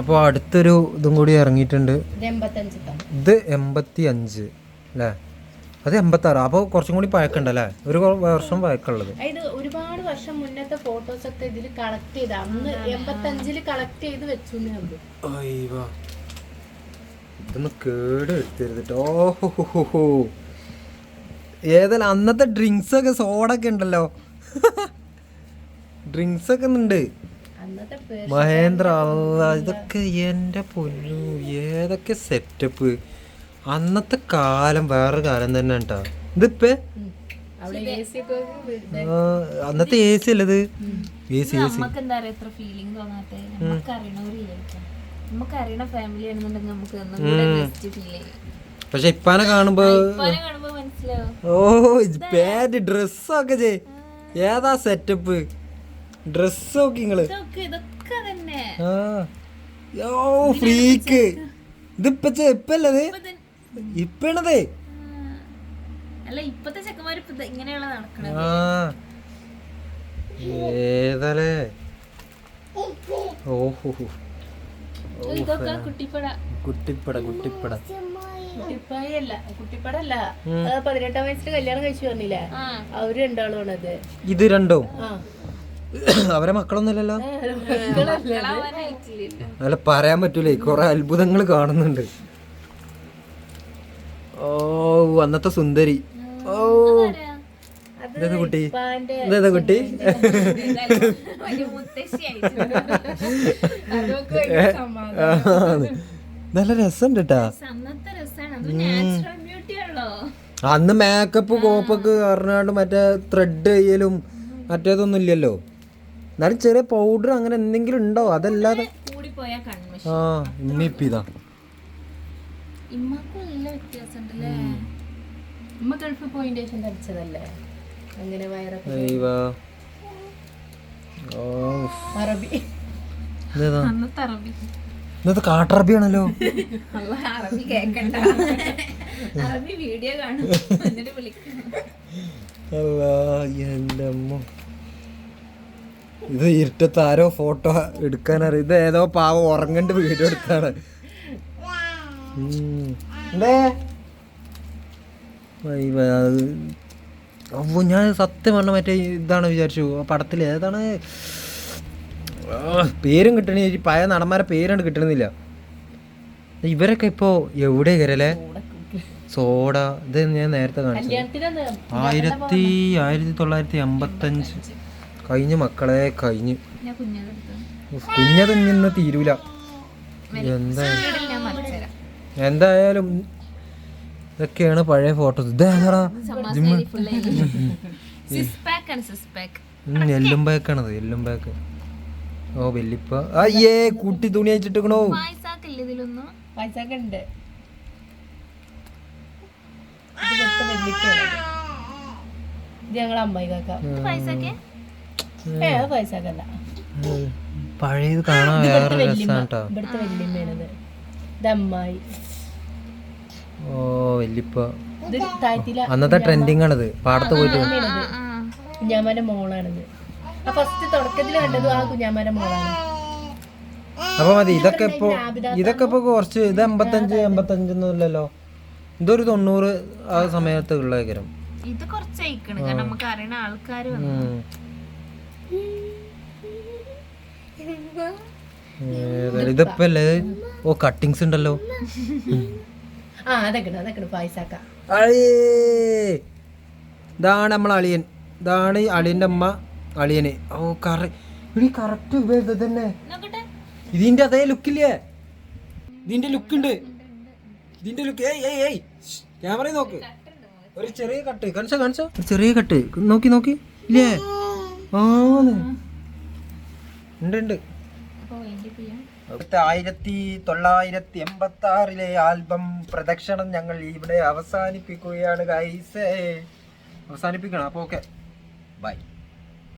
അപ്പോൾ അടുത്തൊരു ഇതും കൂടി ഇറങ്ങിയിട്ടുണ്ട്. ഇത് എൺപത്തി അഞ്ച് അല്ലേ? അത് എൺപത്താറ്. അപ്പോൾ കുറച്ചും കൂടി പഴക്കണ്ടല്ലേ ഒരു വർഷം പഴക്കമുള്ളത്. ഇത് ഒരുപാട് വർഷം മുന്നത്തെ ഫോട്ടോസ് ഒക്കെ ഇതിൽ കളക്ട് ചെയ്ത. അന്ന് എൺപത്തഞ്ചിൽ കളക്ട് ചെയ്ത് വെച്ചു ഇതൊന്ന് കേട് എടുത്തരുത്. ഓഹോ ഏതായാലും അന്നത്തെ ഡ്രിങ്ക്സ് ഒക്കെ സോഡ ഒക്കെ ഉണ്ടല്ലോ. ഡ്രിങ്ക്സ് ഒക്കെ ഉണ്ട് മഹേന്ദ്ര അല്ല ഇതൊക്കെ എന്റെ പൊന്നു. ഏതൊക്കെ സെറ്റപ്പ് അന്നത്തെ കാലം വേറൊരു കാലം തന്നെ കേട്ടോ ഇതിപ്പേ? അന്നത്തെ എ സി അല്ലത്? എ സി എ സി പക്ഷെ ഇപ്പാനെ കാണുമ്പോ ഇപ്പാനെ കാണുമ്പോ മനസ്സിലാവും. ഓ പാന്റ് ഡ്രസ്സൊക്കെ ചെയ് ഏതാ സെറ്റപ്പ് നിങ്ങൾ? ഇതൊക്കെ തന്നെ. ആ. യോ ഫ്രീക്ക്. ഇതിപ്പ ഇപ്പല്ലത്? ഇപ്പണതേ? ഏതല്ലേ ഓഹോ. കുട്ടിപ്പട. കുട്ടിപ്പട കുട്ടിപ്പായല്ല കുട്ടിപ്പടല്ല. പതിനെട്ടാം വയസ്സിൽ കല്യാണം കഴിച്ചു വന്നില്ലേ അവർ രണ്ടാളും ആണത്. ഇത് രണ്ടോ? ആ. അവരെ മക്കളൊന്നുമില്ലല്ലോ? അല്ല പറയാൻ പറ്റൂലേ കുറെ അത്ഭുതങ്ങൾ കാണുന്നുണ്ട്. ഓ അന്നത്തെ സുന്ദരി. ഓ. ഇതേതാ കുട്ടി? ഇതേതാ കുട്ടി. നല്ല രസമുണ്ട് കേട്ടാ അന്നത്തെ അത് നാച്ചുറൽ ബ്യൂട്ടി ആണല്ലോ. അന്ന് മേക്കപ്പ് കോപ്പൊക്കെ അറിഞ്ഞാണ്ട് മറ്റേ ത്രെഡ് ചെയ്യലും മറ്റേതൊന്നും ഇല്ലല്ലോ. എന്നാലും ചെറിയ പൗഡർ അങ്ങനെ എന്തെങ്കിലും ഉണ്ടോ? അതല്ലാതെ. ആ ഇതാ. അങ്ങനെ വയറൊക്കെ അയ്യോ അറബി. ഇന്നത്തെ കാട്ടറബിയാണല്ലോ? കേക്കണ്ട. അറബി വീഡിയോ കാണും. എന്നിട്ട് വിളിക്കണം അല്ലാ, എന്റെ അമ്മ. ഇത് ഇരുട്ടത്ത് ആരോ ഫോട്ടോ അറിയാം. ഇത് ഏതോ പാവം ഉറങ്ങണ്ട് വീഡിയോ എടുത്താണ്. അപ്പൊ ഞാൻ സത്യം പറഞ്ഞ മറ്റേ ഇതാണ് വിചാരിച്ചു. ആ പടത്തിൽ ഏതാണ്? പേരും കിട്ടണ പഴയ നടന്മാരെ പേരാണ് കിട്ടണമെന്നില്ല ഇവരൊക്കെ ഇപ്പോ എവിടെ കയറല്ലേ? സോഡ ഇത് ഞാൻ നേരത്തെ കാണിച്ചു ആയിരത്തി ആയിരത്തി തൊള്ളായിരത്തി എൺപത്തഞ്ച് കഴിഞ്ഞ മക്കളെ കഴിഞ്ഞ്. കുഞ്ഞത് ഇന്ന് തീരൂല. എന്താ ഞാൻ മറിച്ചുതരാം. എന്തായാലും ഇതൊക്കെയാണ് പഴയ ഫോട്ടോസ്. എല്ലും ബാക്കാണത് എല്ലും ബാക്ക് ഓ വെല്ലിപ്പ. അയ്യേ കുട്ടി തുണി അയച്ചിട്ടിക്കണോ ഞങ്ങളെ അമ്മായി കാക്ക ഏ അത് പഴയത് കാണാൻ വേറെ രസാണ് ഇവിടുത്തെ വല്യമ്മയാണത്. ഇത് ഓ വെല്ലിപ്പ ഇത് അന്നത്തെ ട്രെൻഡിങ് ആണത് പാടത്ത് പോയിട്ട്. കുഞ്ഞാമാന്റെ മോളാണിത്. ആ ഫസ്റ്റ് തുടക്കത്തിൽ കണ്ടത് ആ കുഞ്ഞാമാന്റെ മോളാണ്. അപ്പൊ മതി ഇതൊക്കെ ഇപ്പൊ ഇതൊക്കെ ഇപ്പൊ കുറച്ച് ഇത് എൺപത്തഞ്ച് എൺപത്തഞ്ചൊന്നും ഇല്ലല്ലോ. ഇതൊരു തൊണ്ണൂറ് ആ സമയത്ത് ഉള്ളേക്കരം. ഇത് കുറച്ച് കാരണം നമുക്ക് അറിയണ ആൾക്കാർ ഇതിപ്പോ അല്ലേ? ഓ കട്ടിങ്സ് ഉണ്ടല്ലോ. ആ അതൊക്കെ അതൊക്കെ അളിയേ ഇതാണ് നമ്മൾ അളിയൻ. ഇതാണ് ഈ അളിയന്റെ അമ്മ അളിയന്. ഓ കറ ഇനി കറക്റ്റ് ഇത് തന്നെ. ഇതിന്റെ അതേ ലുക്കില്ലേ ഇതിന്റെ ലുക്ക് ഉണ്ട്. ഇതിന്റെ ലുക്ക് ഏയ് ഏയ് ഏയ്. ക്യാമറ നോക്ക്. ഒരു ചെറിയ കട്ട് കാണിച്ചോ കാണിച്ചോ ഒരു ചെറിയ കട്ട് നോക്കി നോക്കി. ഇല്ലേ? ആന്ന്. ഉണ്ട് ഉണ്ട് അപ്പൊ ആയിരത്തി തൊള്ളായിരത്തി എൺപത്തി ആറിലെ ആൽബം പ്രദക്ഷിണം ഞങ്ങൾ ഇവിടെ അവസാനിപ്പിക്കുകയാണ് ഗൈസേ അവസാനിപ്പിക്കണം. അപ്പോൾ ഓക്കെ ബൈ